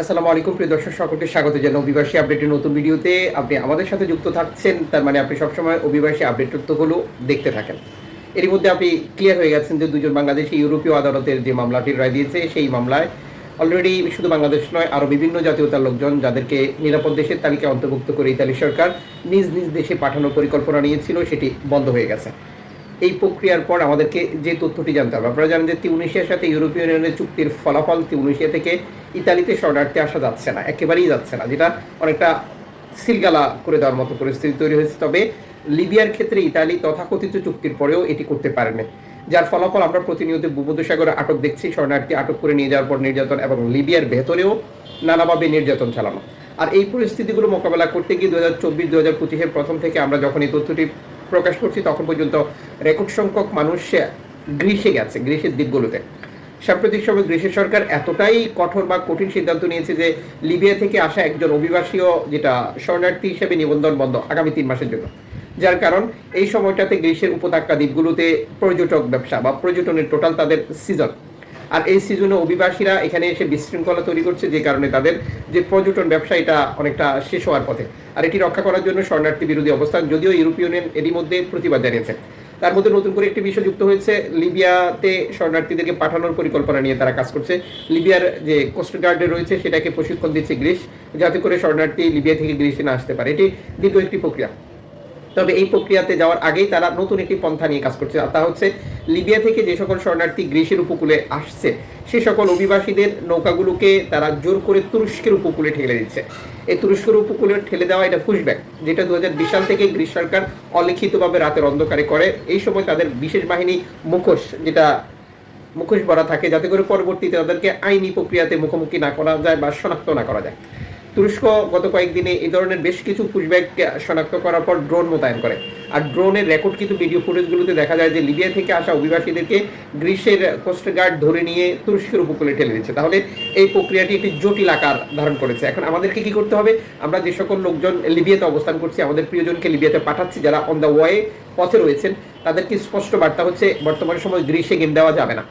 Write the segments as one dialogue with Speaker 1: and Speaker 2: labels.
Speaker 1: আসসালামু আলাইকুম, প্রিয় দর্শক, সকলকে স্বাগত জানাই অভিবাসী আপডেটের নতুন ভিডিওতে। আপনি আমাদের সাথে যুক্ত থাকছেন, তার মানে আপনি সবসময় অভিবাসী আপডেট তথ্যগুলো দেখতে থাকেন। এরই মধ্যে আপনি ক্লিয়ার হয়ে গেছেন যে দুজন বাংলাদেশি ইউরোপীয় আদালতের যে মামলাটির রায় দিয়েছে, সেই মামলায় অলরেডি শুধু বাংলাদেশ নয়, আরও বিভিন্ন জাতীয়তার লোকজন যাদেরকে নিরাপদ দেশের তালিকায় অন্তর্ভুক্ত করে ইতালি সরকার নিজ নিজ দেশে পাঠানোর পরিকল্পনা নিয়েছিল, সেটি বন্ধ হয়ে গেছে। এই প্রক্রিয়ার পর আমাদেরকে যে তথ্যটি জানতে হবে। আপনারা জানেন যে তিউনিশিয়ার সাথে ইউরোপীয় ইউনিয়নের চুক্তির ফলাফল তিউনিশিয়া থেকে ইতালিতে শরণার্থী আসা যাচ্ছে না, একেবারেই যাচ্ছে না, যেটা অনেকটা সিলগালা করে দেওয়ার মতো পরিস্থিতি তৈরি হয়েছে। তবে লিবিয়ার ক্ষেত্রে ইতালি তথাকথিত চুক্তির পরেও এটি করতে পারেনি। যার ফলাফল আমরা প্রতিনিয়ত ভূমধ্যসাগরে আটক দেখছি, শরণার্থী আটক করে নিয়ে যাওয়ার পর নির্যাতন এবং লিবিয়ার ভেতরেও নানাভাবে নির্যাতন চালানো। আর এই পরিস্থিতিগুলো মোকাবেলা করতে গিয়ে দু হাজার চব্বিশ দু হাজার পঁচিশের প্রথম থেকে আমরা যখন এই তথ্যটি প্রকাশ করছি, তখন পর্যন্ত রেকর্ড সংখ্যক মানুষ গ্রীষে গেছে, গ্রীষের দ্বীপগুলোতে। সাম্প্রতিক সময় গ্রীসের সরকার এতটাই কঠোর বা কঠিন সিদ্ধান্ত নিয়েছে যে, লিবিয়া থেকে আসা একজন অভিবাসীও যেটা শরণার্থী হিসেবে নিবন্ধন বন্ধ আগামী তিন মাসের জন্য। যার কারণ, এই সময়টাতে গ্রীসের উপত্যকা দ্বীপগুলোতে পর্যটক ব্যবসা বা পর্যটনের টোটাল তাদের সিজন আর এই সিজনে অভিবাসীরা এখানে এসে বিশৃঙ্খলা তৈরি করছে, যে কারণে তাদের যে পর্যটন ব্যবসা, এটা অনেকটা শেষ হওয়ার পথে। আর এটি রক্ষা করার জন্য শরণার্থী বিরোধী অবস্থান, যদিও ইউরোপীয় ইউনিয়ন এরই মধ্যে প্রতিবাদ জানিয়েছে। তার মধ্যে নতুন করে একটি বিষয় যুক্ত হয়েছে, লিবিয়াতে শরণার্থীদেরকে পাঠানোর পরিকল্পনা নিয়ে তারা কাজ করছে। লিবিয়ার যে কোস্টগার্ডে রয়েছে, সেটাকে প্রশিক্ষণ দিচ্ছে গ্রিস, যাতে করে শরণার্থী লিবিয়া থেকে গ্রিসে না আসতে পারে। এটি দীর্ঘ একটি প্রক্রিয়া। তবে এই প্রক্রিয়াতে যাওয়ার আগেই তারা নতুন একটি পন্থা নিয়ে কাজ করছে। তা হচ্ছে, লিবিয়া থেকে যে সকল শরণার্থী গ্রিসের উপকূলে আসছে, সে সকল অভিবাসীদের নৌকাগুলোকে তারা জোর করে তুরস্কের উপকূলে ঠেলে দিচ্ছে। এই তুরস্কের উপকূলে ঠেলে দেওয়া এটা পুশব্যাক যেটা দু হাজার বিশ সাল থেকে গ্রিস সরকার অলিখিতভাবে রাতের অন্ধকারে করে। এই সময় তাদের বিশেষ বাহিনী মুখোশ, যেটা মুখোশ ভরা থাকে, যাতে করে পরবর্তীতে তাদেরকে আইনি প্রক্রিয়াতে মুখোমুখি না করা যায় বা শনাক্ত না করা যায়। তুরস্ক গত কয়েকদিনে এই ধরনের বেশ কিছু পুশব্যাক শনাক্ত করার পর ড্রোন মোতায়েন করে। আর ড্রোনের রেকর্ড কিন্তু ভিডিও ফুটেজগুলোতে দেখা যায় যে লিবিয়া থেকে আসা অভিবাসীদেরকে গ্রীষ্মের কোস্টগার্ড ধরে নিয়ে তুরস্কের উপকূলে ঠেলে দিচ্ছে। তাহলে এই প্রক্রিয়াটি একটি জটিল আকার ধারণ করেছে। এখন আমাদেরকে কি করতে হবে? আমরা যে সকল লোকজন লিবিয়াতে অবস্থান করছি, আমাদের প্রিয়জনকে লিবিয়াতে পাঠাচ্ছি, যারা অন দ্য ওয়ে পথে রয়েছেন, তাদেরকে স্পষ্ট বার্তা হচ্ছে, বর্তমান সময় গ্রীষ্মে গেম দেওয়া যাবে না।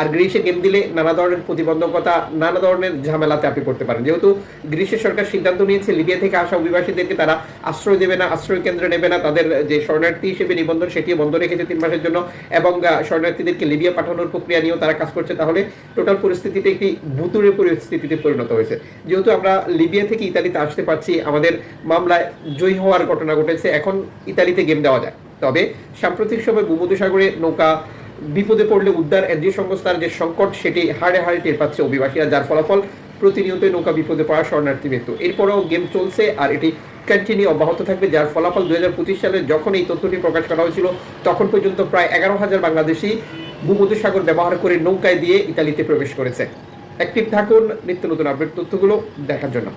Speaker 1: আর গ্রীষ্মে গেম দিলে নানা ধরনের প্রতিবন্ধকতা, নানা ধরনের ঝামেলাতে আপনি পড়তে পারেন। যেহেতু গ্রীষ্মের সরকার সিদ্ধান্ত নিয়েছে লিবিয়া থেকে আসা অভিবাসীদেরকে তারা আশ্রয় দেবে না, আশ্রয় কেন্দ্রে নেবে না, তাদের যে শরণার্থী হিসেবে নিবন্ধন সেটিও বন্ধ রেখেছে তিন মাসের জন্য এবং শরণার্থীদেরকে লিবিয়া পাঠানোর প্রক্রিয়া নিয়েও তারা কাজ করছে। তাহলে টোটাল পরিস্থিতিতে একটি ভুতুরে পরিস্থিতিতে পরিণত হয়েছে। যেহেতু আমরা লিবিয়া থেকে ইতালিতে আসতে পারছি, আমাদের মামলায় জয়ী হওয়ার ঘটনা ঘটেছে, এখন ইতালিতে গেম দেওয়া যায়। তবে সাম্প্রতিক সময় ভূমধ্যসাগরে নৌকা বিপদে পড়লে উদ্ধার এনজিও সংস্থার যে সংকট, সেটি হাড়ে হাড়ে টের পাচ্ছে অভিবাসীরা, যার ফলাফল প্রতিনিয়তই নৌকা বিপদে পড়া শরণার্থী মৃত্যু এরপরেও গেম চলছে আর এটি কন্টিনিউ অব্যাহত থাকবে, যার ফলাফল দুহাজার পঁচিশ সালে যখন এই তথ্যটি প্রকাশ করা হয়েছিল, তখন পর্যন্ত প্রায় এগারো হাজার বাংলাদেশি ভূমধ্যসাগর ব্যবহার করে নৌকায় দিয়ে ইতালিতে প্রবেশ করেছে। অ্যাক্টিভ থাকুন নিত্য নতুন আপডেট তথ্যগুলো দেখার জন্য।